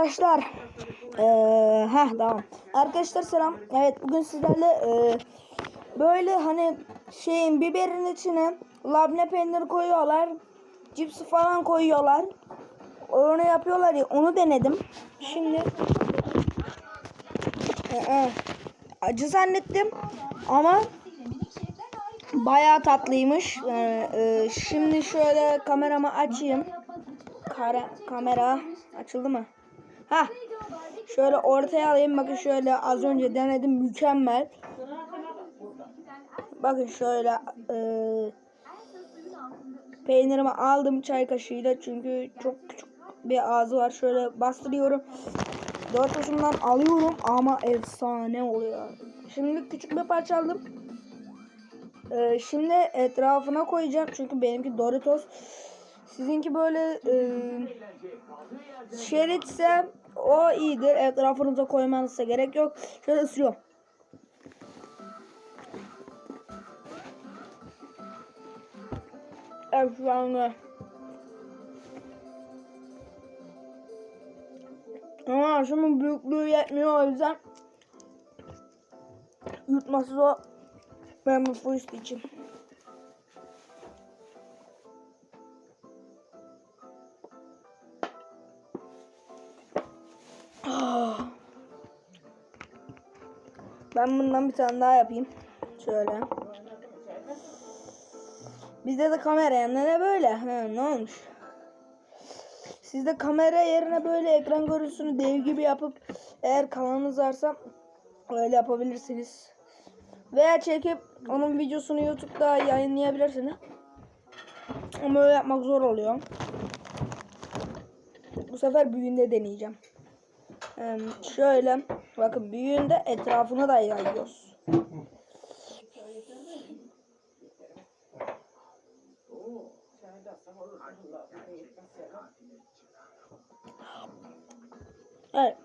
arkadaşlar. Ee, heh tamam. Arkadaşlar selam. Evet bugün sizlerle e, böyle hani şeyin biberin içine labne peyniri koyuyorlar. Cipsi falan koyuyorlar. Onu yapıyorlar ya onu denedim. Şimdi Ee, acı zannettim ama bayağı tatlıymış. Ee, e, şimdi şöyle kameramı açayım. Kara, kamera açıldı mı? Ha. Şöyle ortaya alayım. Bakın şöyle az önce denedim. Mükemmel. Bakın şöyle e, peynirimi aldım çay kaşığıyla. Çünkü çok küçük bir ağzı var. Şöyle bastırıyorum. Dört ucundan alıyorum ama efsane oluyor. Şimdi küçük bir parça aldım. Ee, şimdi etrafına koyacağım. Çünkü benimki Doritos. Sizinki böyle e, şeritse o iyidir. Etrafınıza koymanıza gerek yok. Şöyle ısırıyorum. Efsane. Ama şunun büyüklüğü yetmiyor o yüzden yutması zor. Ben bu fuist için. Ben bundan bir tane daha yapayım. Şöyle. Bizde de kamera yanında ne böyle? Ha, ne olmuş? Sizde kamera yerine böyle ekran görüntüsünü dev gibi yapıp eğer kanalınız varsa öyle yapabilirsiniz. Veya çekip onun videosunu YouTube'da yayınlayabilirsiniz. Ama öyle yapmak zor oluyor. Bu sefer büyüğünde deneyeceğim. Şöyle bakın büyüğünde etrafını da yayıyoruz. Evet.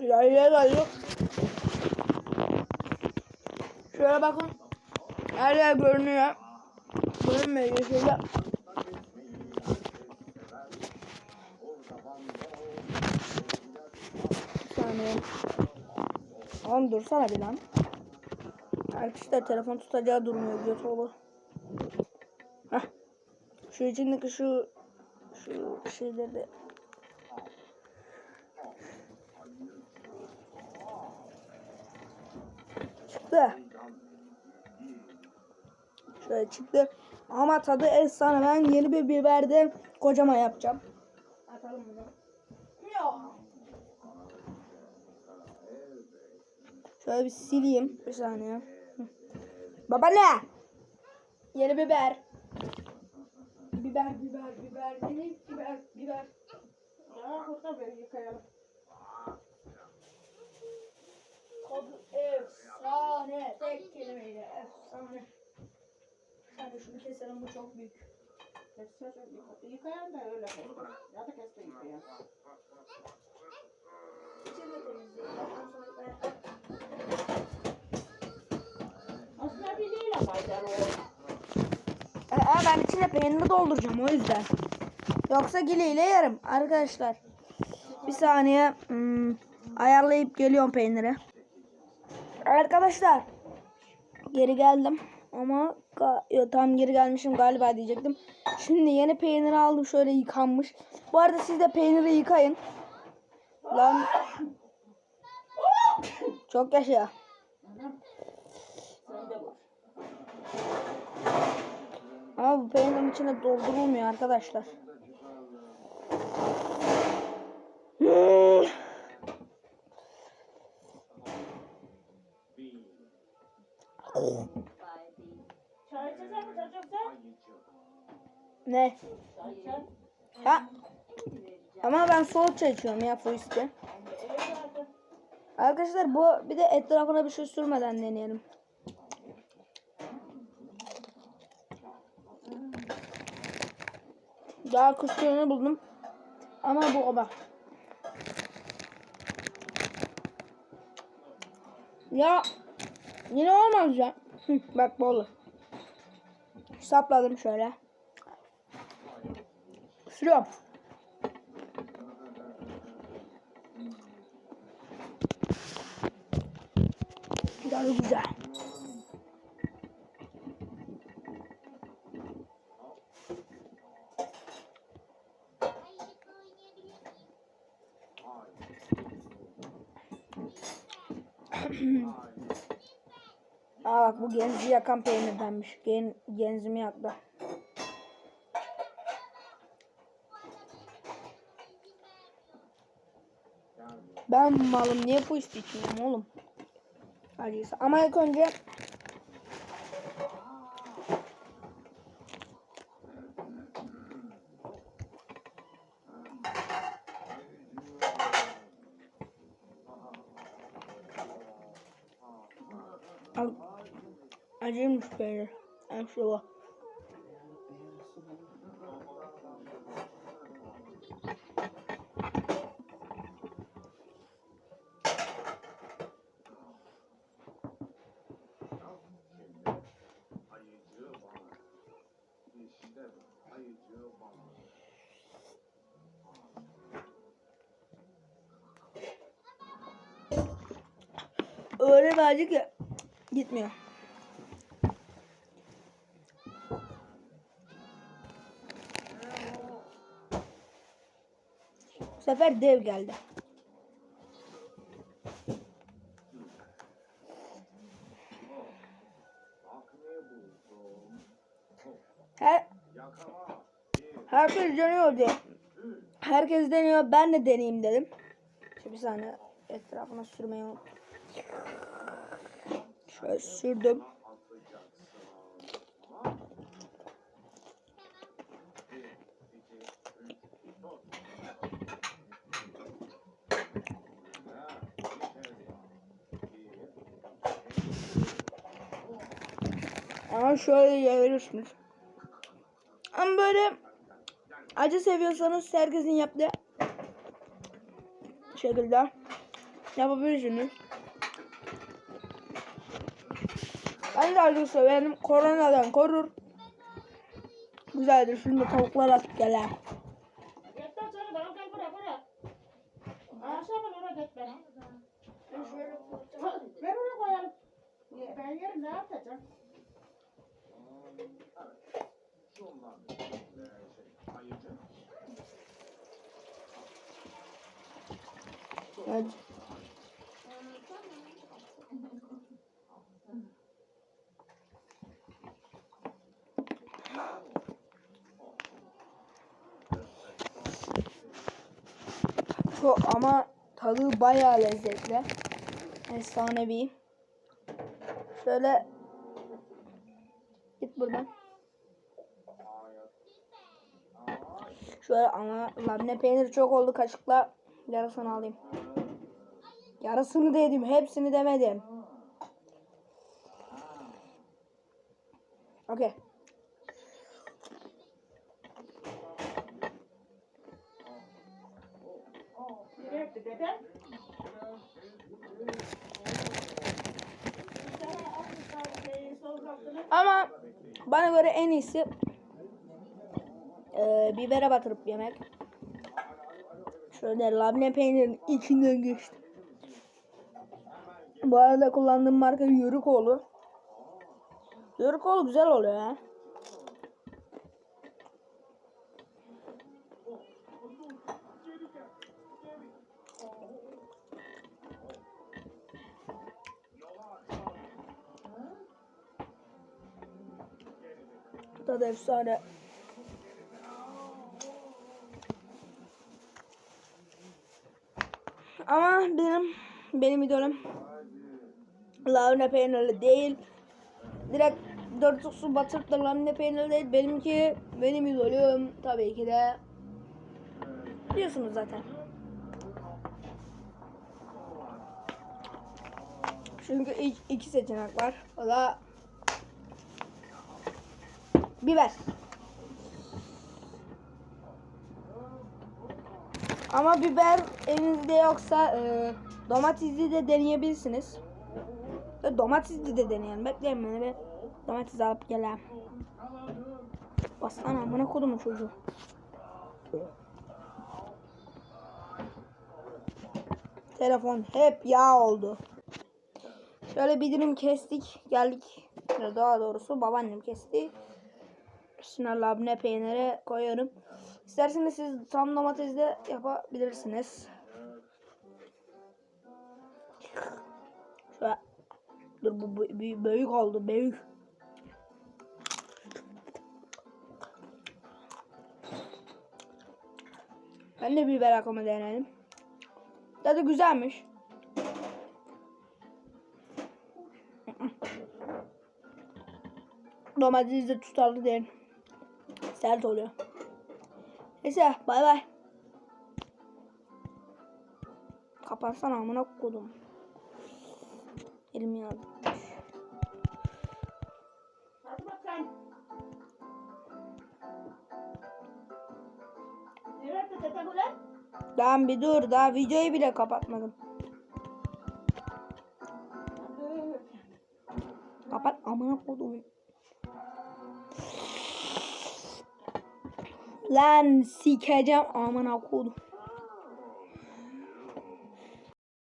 Yayla geliyor. Şöyle bakın. Her yer görünüyor. Görünmüyor şöyle. Bir saniye. Oğlum dursana bir lan. Arkadaşlar telefon tutacağı durmuyor göt oğlu. Şu içindeki şu şu şeyleri çıktı. Şöyle çıktı. Ama tadı efsane. Ben yeni bir biberde kocaman yapacağım. Atalım bunu. Şöyle bir sileyim. Bir saniye. Baba ne? Yeni biber. Biber, biber, biber. Yeni biber, biber. Ya burada böyle yıkayalım. Tadı efsane. Efsane. Hadi şunu keselim bu çok büyük. Keseceğiz öyle yıka- Yıkayan da öyle koyalım. Ya da kes de yıkayan. İçini temizleyelim. Sonra Aslında bir değil ama faydalı olur. Ee, ben içine peynir dolduracağım o yüzden. Yoksa gileyle yerim arkadaşlar. Bir saniye hmm, ayarlayıp geliyorum peyniri. Arkadaşlar geri geldim ama yo, tam geri gelmişim galiba diyecektim. Şimdi yeni peyniri aldım şöyle yıkanmış. Bu arada siz de peyniri yıkayın. Lan çok yaşa. Ama bu peynirin içine doldurulmuyor arkadaşlar. Ne? Ha? Ama ben soğuk çay içiyorum ya zaten. Arkadaşlar bu bir de etrafına bir şey sürmeden deneyelim. Daha kuşlarını buldum. Ama bu oba. Ya yine olmaz ya. Bak bu olur. Sapladım şöyle. Sürüyorum. Tadı güzel. Aa bak bu genzi yakan peynirdenmiş. Gen, genzimi yaktı. Ben malım niye bu isti içmiyorum oğlum? Acıysa. Ama ilk önce Al. Acıymış peynir. En şu Öyle acı ki gitmiyor. Bu sefer dev geldi. Her, herkes deniyor diye. Herkes deniyor ben de deneyeyim dedim. Şimdi bir saniye etrafına sürmeyi unuttum. Şöyle sürdüm. Ama şöyle yayıyorsunuz. Ama böyle acı seviyorsanız herkesin yaptığı şekilde yapabilirsiniz. Ben de acı severim. Koronadan korur. Güzeldir. Şimdi tavuklar atıp gelen. Ben oraya koyarım. Ben yerim ne yapacağım? şundan bir şey. Ayıcı. Evet. Çok ama tadı bayağı lezzetli. Efsanevi. Şöyle git buradan. Şöyle ama labne peyniri çok oldu kaşıkla yarısını alayım. Yarısını dedim, hepsini demedim. Okey. Gitti dedem? Ama bana göre en iyisi eee bibere batırıp yemek. Şöyle labne peynirin içinden geçti. Bu arada kullandığım marka Yörükoğlu. Yörükoğlu güzel oluyor ya. Tadı efsane. Ama benim benim idolüm labne peynirli değil. Direkt dört su batırıp da labne peynirli değil. Benimki benim idolüm tabii ki de biliyorsunuz zaten. Çünkü iki seçenek var. O da biber. Ama biber evinizde yoksa e, domatesli de deneyebilirsiniz. E, domatesli de deneyelim. Bekleyin beni bir domates alıp geleyim. Bassana amına kodumun çocuğu. Telefon hep yağ oldu. Şöyle bir dilim kestik. Geldik. Daha doğrusu babaannem kesti. Üstüne labne peyniri koyuyorum. İsterseniz siz tam domatesle yapabilirsiniz. Şöyle. Dur bu, büyük oldu büyük. Ben de biber akımı denedim. Tadı güzelmiş. Domates de tutarlı değil. Sert oluyor. Neyse bay bay. Kapatsana amına kodum. Elim yandı. Hadi bakalım. Lan bir dur daha videoyu bile kapatmadım. Kapat amına kodum. Lan sikeceğim amına kodum.